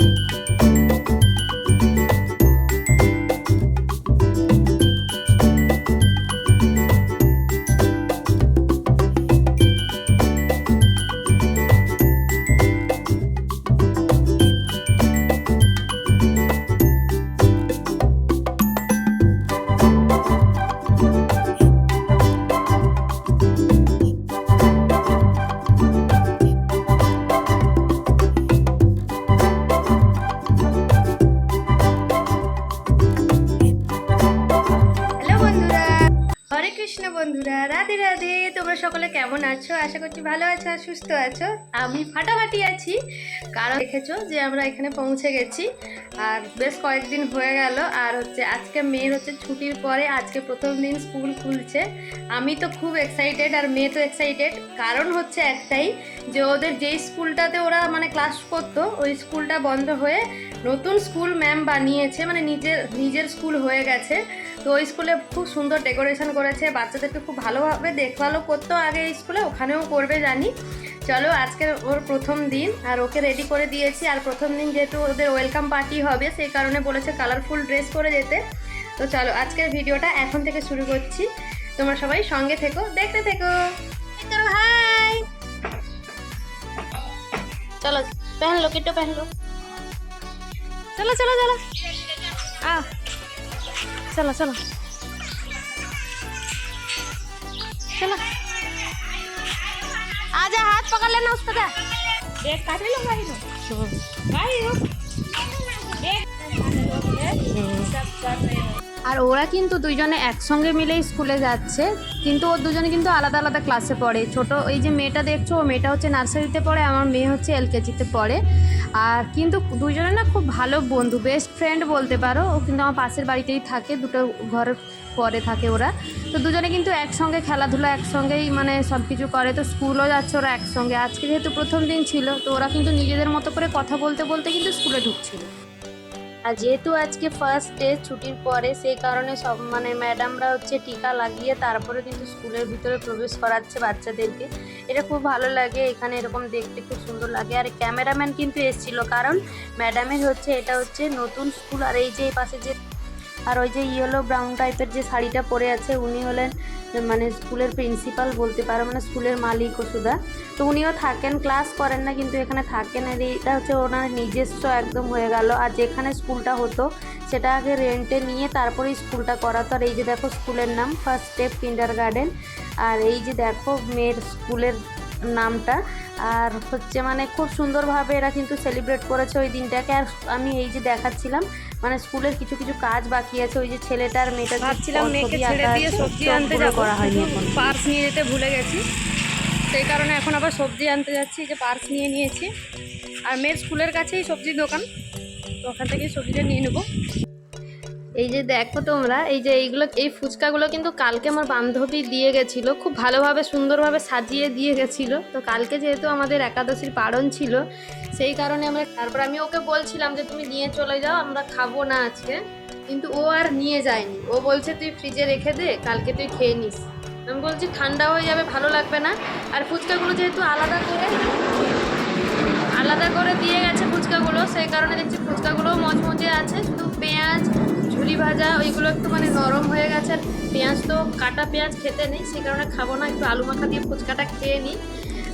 you. বন্ধুরা, রাধে রাধে। তোমরা সকলে কেমন আছো? আশা করছি ভালো আছো আর সুস্থ আছো। আমি ফাটাফাটি আছি, কারণ দেখেছ যে আমরা এখানে পৌঁছে গেছি। আর বেশ কয়েকদিন হয়ে গেল, আর হচ্ছে আজকে মেয়ের হচ্ছে ছুটির পরে আজকে প্রথম দিন স্কুল খুলছে। আমি তো খুব এক্সাইটেড আর মেয়ে তো এক্সাইটেড কারণ হচ্ছে একটাই, যে ওদের যেই স্কুলটাতে ওরা মানে ক্লাস করতো, ওই স্কুলটা বন্ধ হয়ে নতুন স্কুল ম্যাম বানিয়েছে মানে নিজের নিজের স্কুল হয়ে গেছে। তো ওই স্কুলে খুব সুন্দর ডেকোরেশন করেছে বাচ্চাদেরকে খুব ভালোভাবে দেখভালও করতো আগে এই স্কুলে ওখানেও করবে জানি চলো আজকে ওর প্রথম দিন আর ওকে রেডি করে দিয়েছি আর প্রথম দিন যেহেতু ওদের ওয়েলকাম পার্টি হবে সেই কারণে বলেছে কালারফুল ড্রেস পরে যেতে তো চলো আজকের ভিডিওটা এখন থেকে শুরু করছি তোমরা সবাই সঙ্গে থেকো দেখতে থেকো হাই চলো पहन लो किट्टो पहन लो चलो चलो चलो आ चलो चलो। चलो। आजा हाथ पकड़ लेना उसका। जा एक काटे लो भाई लो भाई लो देख सब कर रहे हो। আর ওরা কিন্তু দুইজনে একসঙ্গে মিলেই স্কুলে যাচ্ছে। কিন্তু ওর দুজনে কিন্তু আলাদা আলাদা ক্লাসে পড়ে। ছোট, এই যে মেয়েটা দেখছ, ও মেয়েটা হচ্ছে নার্সারিতে পড়ে, আমার মেয়ে হচ্ছে এলকেজিতে পড়ে। আর কিন্তু দুইজনে না খুব ভালো বন্ধু বেস্ট ফ্রেন্ড বলতে পারো। ও কিন্তু আমার পাশের বাড়িতেই থাকে, দুটো ঘরের পরে থাকে ওরা। তো দুজনে কিন্তু একসঙ্গে খেলাধুলা, একসঙ্গেই মানে সব কিছু করে। তো স্কুলও যাচ্ছে ওরা একসঙ্গে। আজকে যেহেতু প্রথম দিন ছিল, তো ওরা কিন্তু নিজেদের মতো করে কথা বলতে বলতে কিন্তু স্কুলে ঢুকছিল। আর যেহেতু আজকে ফার্স্ট ডে ছুটির পরে সেই কারণে সব মানে ম্যাডামরা হচ্ছে টিকা লাগিয়ে তারপরে কিন্তু স্কুলের ভিতরে প্রবেশ করাচ্ছে বাচ্চাদেরকে। এটা খুব ভালো লাগে, এখানে এরকম দেখতে খুব সুন্দর লাগে। আর ক্যামেরাম্যান কিন্তু এসেছিল, কারণ ম্যাডামের হচ্ছে, এটা হচ্ছে নতুন স্কুল। আর এই যে পাশে যে আর ওই যে ইয়েলো ব্রাউন টাইপের যে শাড়িটা পরে আছে, উনি হলেন মানে স্কুলের প্রিন্সিপাল বলতে পারো মানে স্কুলের মালিক ওষুধা। তো উনিও থাকেন ক্লাস করেন না, কিন্তু এখানে থাকেন। আর এইটা হচ্ছে ওনার নিজস্ব একদম হয়ে গেল। আর যেখানে স্কুলটা হতো, সেটা আগে রেন্টে নিয়ে তারপরে স্কুলটা করাতো। আর এই যে দেখো, স্কুলের নাম ফার্স্ট স্টেপ কিন্ডার গার্ডেন আর এই যে দেখো, মেয়ের স্কুলের নামটা। আর হচ্ছে মানে খুব সুন্দরভাবে এরা কিন্তু সেলিব্রেট করেছে ওই দিনটাকে। আর আমি এই যে দেখাচ্ছিলাম মানে স্কুলের কিছু কিছু কাজ বাকি আছে। ওই যে ছেলেটার মেয়েটার যে ভাবছিলাম মেয়েকে ছেড়ে দিয়ে সবজি আনতে যাব। করা হয়নি এখন। পার্স নিয়ে যেতে ভুলে গেছি। সেই কারণে এখন আবার সবজি আনতে যাচ্ছি। যে পার্স নিয়ে নিয়েছি। আর মেয়ের স্কুলের কাছেই সবজির দোকান। তো ওখান থেকেই সবজিটা নিয়ে নেব। এই যে দেখো তোমরা, এই যে এইগুলো, এই ফুচকাগুলো কিন্তু কালকে আমার বান্ধবী দিয়ে গেছিল, খুব ভালোভাবে, সুন্দরভাবে সাজিয়ে দিয়ে গেছিল। তো কালকে যেহেতু আমাদের একাদশীর পারণ ছিল, সেই কারণে আমরা, তারপর আমি ওকে বলছিলাম যে তুমি নিয়ে চলে যাও, আমরা খাব না আজকে। কিন্তু ও আর নিয়ে যায়নি। ও বলছে, তুই ফ্রিজে রেখে দে, কালকে তুই খেয়ে নিস। আমি বলছি, ঠান্ডা হয়ে যাবে, ভালো লাগবে না। আর ফুচকাগুলো যেহেতু আলাদা করে আলাদা করে দিয়ে গেছে ফুচকাগুলো, সেই কারণে দেখছি ফুচকাগুলোও মজমজে আছে, শুধু পেঁয়াজ ঝুলি ভাজা, ওইগুলো একটু মানে নরম হয়ে গেছে। আর পেঁয়াজ তো, কাটা পেঁয়াজ খেতে নেই সেই কারণে খাব না, একটু আলু মাখা দিয়ে ফুচকাটা খেয়ে নিই।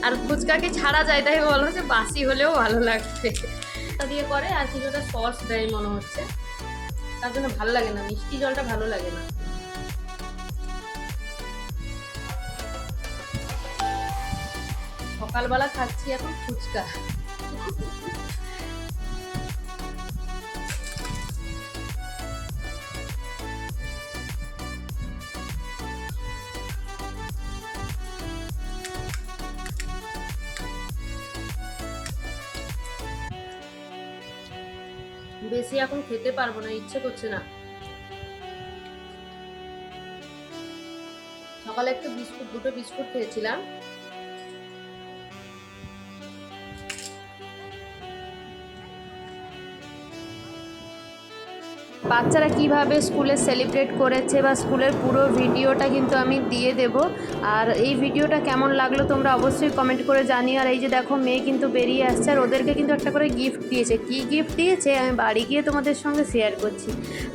আর ফুচকাকে ছাড়া যায়, তাই বলো যে বাসি হলেও ভালো লাগবে। দিয়ে করে, আর কিছুটা সস দেয় মনে হচ্ছে। তার জন্য ভালো লাগে না, মিষ্টি জলটা ভালো লাগে না। সকালবেলা খাচ্ছি এখন ফুচকা। বেশি এখন খেতে পারব না ইচ্ছে করছে না। সকালে একটা বিস্কুট দুটো বিস্কুট খেয়েছিলাম। বাচ্চারা কীভাবে স্কুলে সেলিব্রেট করেছে বা স্কুলের পুরো ভিডিওটা কিন্তু আমি দিয়ে দেব। আর এই ভিডিওটা কেমন লাগল তোমরা অবশ্যই কমেন্ট করে জানিও। আর এই যে দেখো মেয়ে কিন্তু বেরিয়ে আসছে আর ওদেরকে কিন্তু একটা করে গিফট দিয়েছে। কি গিফট দিয়েছে? আমি বাড়ি গিয়ে তোমাদের সঙ্গে শেয়ার করছি।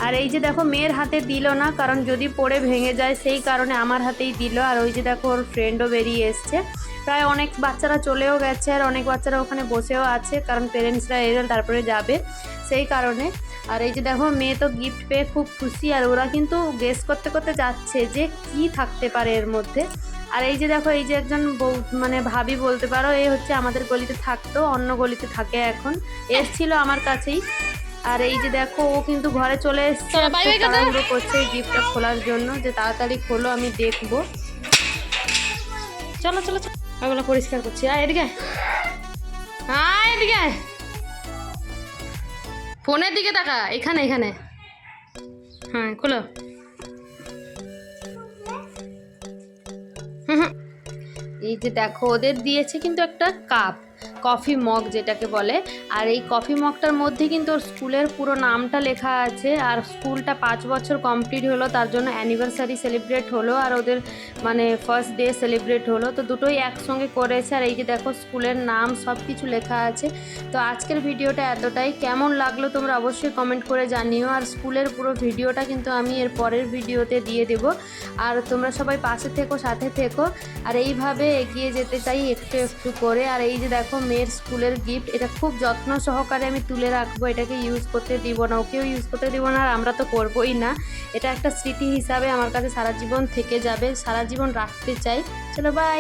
আর এই যে দেখো মেয়ের হাতে দিল না, কারণ যদি পড়ে ভেঙে যায় সেই কারণে আমার হাতেই দিল। আর ওই যে দেখো ওর ফ্রেন্ডও বেরিয়ে এসছে। প্রায় অনেক বাচ্চারা চলেও গেছে আর অনেক বাচ্চারা ওখানে বসেও আছে কারণ পেরেন্টসরা এলে তারপরে যাবে সেই কারণে। আর এই যে দেখো মেয়ে তো গিফট পেয়ে খুব খুশি আর ওরা কিন্তু গেস করতে করতে যাচ্ছে যে কি থাকতে পারে এর মধ্যে। আর এই যে দেখো এই যে একজন বউ মানে ভাবি বলতে পারো এই হচ্ছে আমাদের গলিতে থাকতো অন্য গলিতে থাকে এখন। এসছিল আমার কাছেই। আর এই যে দেখো ও কিন্তু ঘরে চলে এসছে। তাড়াহুড়ো করছে এই গিফটটা খোলার জন্য যে তাড়াতাড়ি খোলো আমি দেখব। চলো চলো চলো। ওগুলো পরিষ্কার করছি। আর এদিকে আয়। আয় এদিকে ফোনের দিকে তাকা, এখানে এখানে। হ্যাঁ খুলো। এই যে দেখো, ওদের দিয়েছে কিন্তু একটা কাপ। কফি মগ যেটাকে বলে, আর এই কফি মগটার মধ্যে কিন্তু ওর স্কুলের পুরো নামটা লেখা আছে, আর স্কুলটা পাঁচ বছর কমপ্লিট হলো, তার জন্য অ্যানিভার্সারি সেলিব্রেট হলো, আর ওদের মানে ফার্স্ট ডে সেলিব্রেট হলো, তো দুটোই একসঙ্গে করেছে, আর এই যে দেখো স্কুলের নাম সব কিছু লেখা আছে। তো আজকের ভিডিওটা এতটাই, কেমন লাগল তোমরা অবশ্যই কমেন্ট করে জানিও, আর স্কুলের পুরো ভিডিওটা কিন্তু আমি এর পরের ভিডিওতে দিয়ে দেবো। আর তোমরা সবাই পাশে থেকো, সাথে থেকো, আর এইভাবে এগিয়ে যেতে চাই একটু একটু করে, আর এই যে দেখো মেয়ের স্কুলের গিফট এটা খুব যত্ন সহকারে আমি তুলে রাখব, এটাকে ইউজ করতে দিব না, ওকেও ইউজ করতে দিব না, আর আমরা তো করবোই না। এটা একটা স্মৃতি হিসাবে আমার কাছে সারা জীবন থেকে যাবে, সারা জীবন রাখতে চাই। চলো বাই